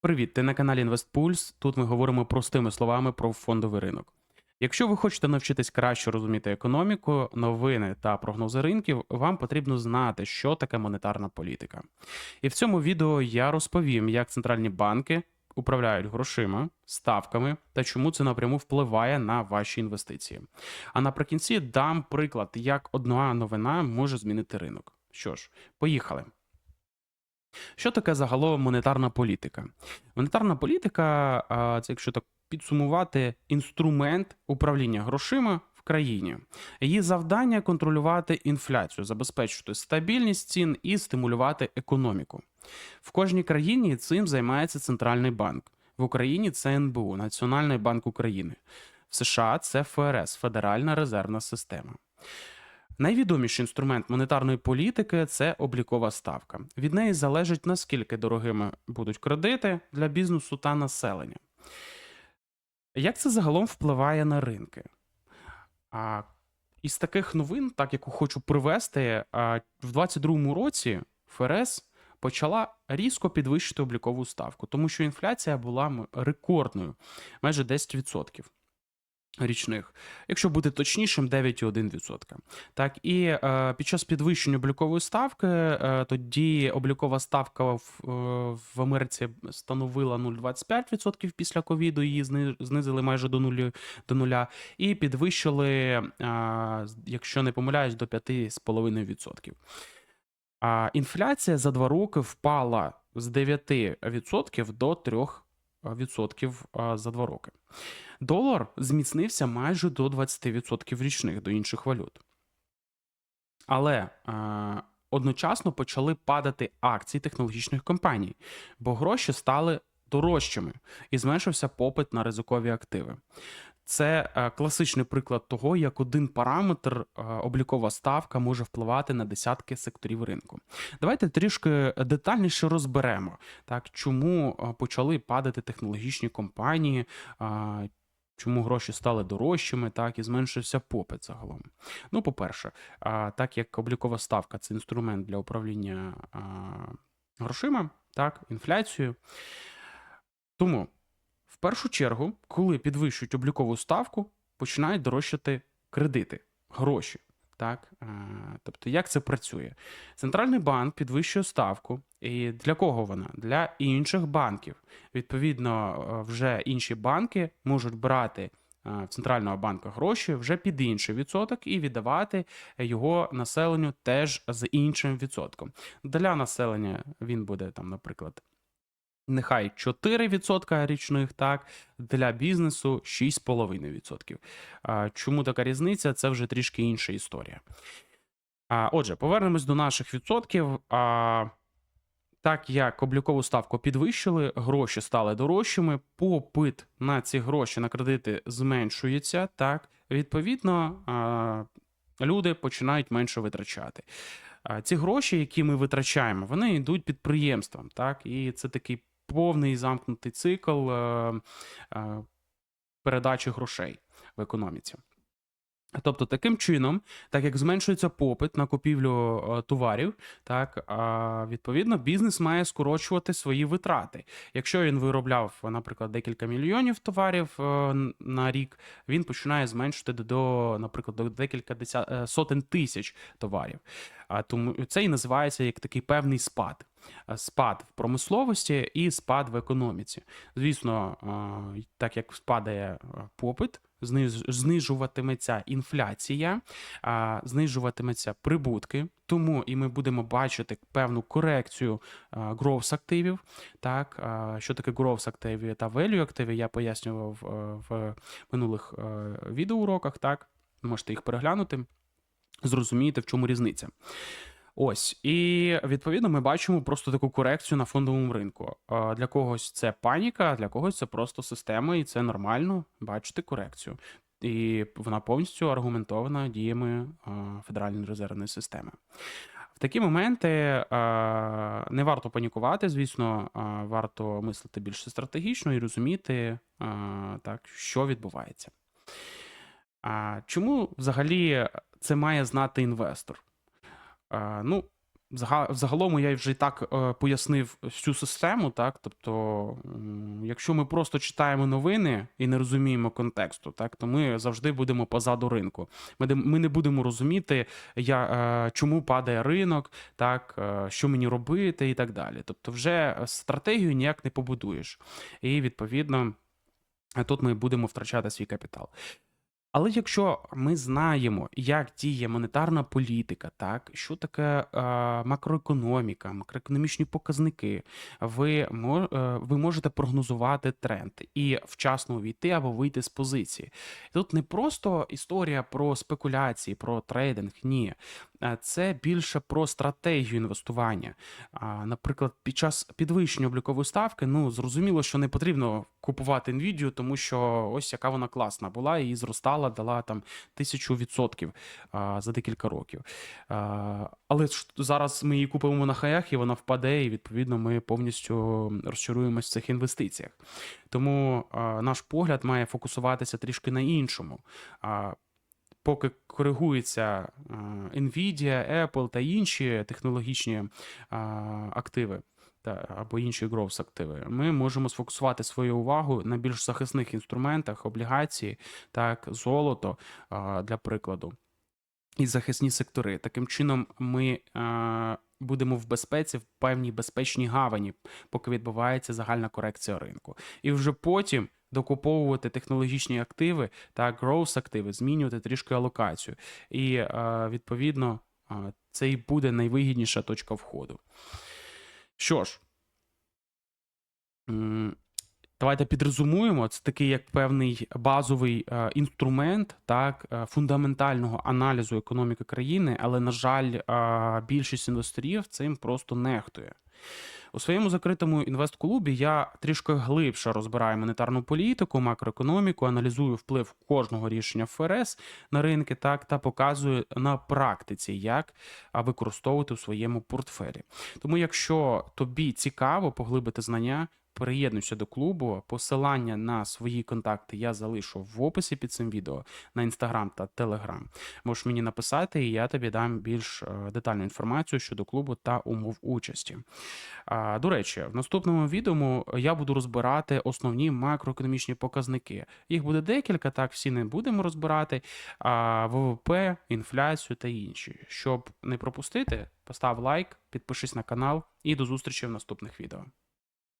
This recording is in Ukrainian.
Привіт, ти на каналі InvestPulse. Тут ми говоримо простими словами про фондовий ринок. Якщо ви хочете навчитись краще розуміти економіку, новини та прогнози ринків, вам потрібно знати, що таке монетарна політика. І в цьому відео я розповім, як центральні банки управляють грошима, ставками та чому це напряму впливає на ваші інвестиції. А наприкінці дам приклад, як одна новина може змінити ринок. Що ж, поїхали. Що таке загалом монетарна політика? Монетарна політика це, якщо так підсумувати, інструмент управління грошима в країні. Її завдання контролювати інфляцію, забезпечити стабільність цін і стимулювати економіку. В кожній країні цим займається центральний банк. В Україні це НБУ, Національний банк України. В США це ФРС Федеральна резервна система. Найвідоміший інструмент монетарної політики це облікова ставка. Від неї залежить наскільки дорогими будуть кредити для бізнесу та населення. Як це загалом впливає на ринки? А із таких новин, так яку хочу привести, в 2022 році ФРС почала різко підвищити облікову ставку, тому що інфляція була рекордною, майже 10% річних. Якщо бути точнішим, 9,1%. Так, і е, під час підвищення облікової ставки, е, тоді облікова ставка в, е, в Америці становила 0,25% після ковіду, її знизили майже до нуля, до нуля і підвищили, е, якщо не помиляюсь, до 5,5%. А інфляція за два роки впала з 9% до 3% а, за два роки. Долар зміцнився майже до 20% річних до інших валют. Але е, одночасно почали падати акції технологічних компаній, бо гроші стали дорожчими і зменшився попит на ризикові активи. Це е, класичний приклад того, як один параметр, е, облікова ставка, може впливати на десятки секторів ринку. Давайте трішки детальніше розберемо, так, чому е, почали падати технологічні компанії, чому гроші стали дорожчими, так і зменшився попит загалом. Ну, по-перше, так як облікова ставка це інструмент для управління грошима, так, інфляцією. Тому, першу чергу, коли підвищують облікову ставку, починають дорожчати кредити, гроші. Так, тобто, як це працює? Центральний банк підвищує ставку. І для кого вона? Для інших банків. Відповідно, е, вже інші банки можуть брати е, в центрального банка гроші вже під інший відсоток і віддавати його населенню теж з іншим відсотком. Для населення він буде там, наприклад. Нехай 4% річних, так, для бізнесу 6,5%. Чому така різниця? Це вже трішки інша історія. Отже, повернемось до наших відсотків. Так як облікову ставку підвищили, гроші стали дорожчими, попит на ці гроші на кредити зменшується. Так, відповідно, люди починають менше витрачати. Ці гроші, які ми витрачаємо, вони йдуть підприємствам. Так, і це такий повний замкнутий цикл е, е, передачі грошей в економіці. Тобто, таким чином, так як зменшується попит на купівлю е, товарів, так відповідно бізнес має скорочувати свої витрати. Якщо він виробляв, наприклад, декілька мільйонів товарів е, на рік, він починає зменшити до- наприклад, до декілька десят, е, сотень тисяч товарів. А тому це і називається як такий певний спад. Спад в промисловості і спад в економіці. Звісно, так як спадає попит, знижуватиметься інфляція, знижуватиметься прибутки. Тому і ми будемо бачити певну корекцію growth активів. Так, що таке growth активи та value активи, я пояснював е, в минулих е, відеоуроках. Так, можете їх переглянути, зрозумієте, в чому різниця. Ось, і відповідно ми бачимо просто таку корекцію на фондовому ринку. Для когось це паніка, для когось це просто система, і це нормально бачити корекцію. І вона повністю аргументована діями Федеральної резервної системи. В такі моменти не варто панікувати, звісно, варто мислити більш стратегічно і розуміти, так, що відбувається. Чому взагалі це має знати інвестор? А, ну, Взагалом я вже і так е, пояснив всю систему, так. Тобто, якщо ми просто читаємо новини і не розуміємо контексту, так, то ми завжди будемо позаду ринку. Ми, не будемо розуміти, я, е, чому падає ринок, так, е, що мені робити і так далі. Тобто, вже стратегію ніяк не побудуєш. І відповідно. Тут ми будемо втрачати свій капітал. Але якщо ми знаємо, як діє монетарна політика, так що таке е, макроекономіка, макроекономічні показники, ви, мо- е, ви можете прогнозувати тренд і вчасно увійти або вийти з позиції. Тут не просто історія про спекуляції, про трейдинг, ні. Е, Це більше про стратегію інвестування. Наприклад, під час підвищення облікової ставки, ну зрозуміло, що не потрібно купувати Nvidia, тому що ось яка вона класна була і зростала, дала там тисячу відсотків за декілька років. Але зараз ми її купимо на хаях, і вона впаде, і відповідно ми повністю розчаруємось в цих інвестиціях. Тому наш погляд має фокусуватися трішки на іншому. Поки коригується Nvidia, Apple та інші технологічні активи. Та або інші growth активи, ми можемо сфокусувати свою увагу на більш захисних інструментах, облігації, так, золото для прикладу, і захисні сектори. Таким чином, ми будемо в безпеці в певній безпечній гавані, поки відбувається загальна корекція ринку. І вже потім докуповувати технологічні активи та growth активи, змінювати трішки алокацію. І е, відповідно е, це і буде найвигідніша точка входу. Що ж, давайте підрезумуємо. Це такий як певний базовий е, інструмент так, е, фундаментального аналізу економіки країни, але, на жаль, е, більшість інвесторів цим просто нехтує. У своєму закритому інвест-клубі я трішки глибше розбираю монетарну політику, макроекономіку, аналізую вплив кожного рішення ФРС на ринки, так та показую на практиці, як використовувати у своєму портфелі. Тому, якщо тобі цікаво поглибити знання, приєднуйся до клубу. Посилання на свої контакти я залишу в описі під цим відео на інстаграм та телеграм. Можеш мені написати, і я тобі дам більш е, детальну інформацію щодо клубу та умов участі. До речі, в наступному відео я буду розбирати основні макроекономічні показники. Їх буде декілька, так всі не будемо розбирати. ВВП, інфляцію та інші. Щоб не пропустити, постав лайк, підпишись на канал і до зустрічі в наступних відео.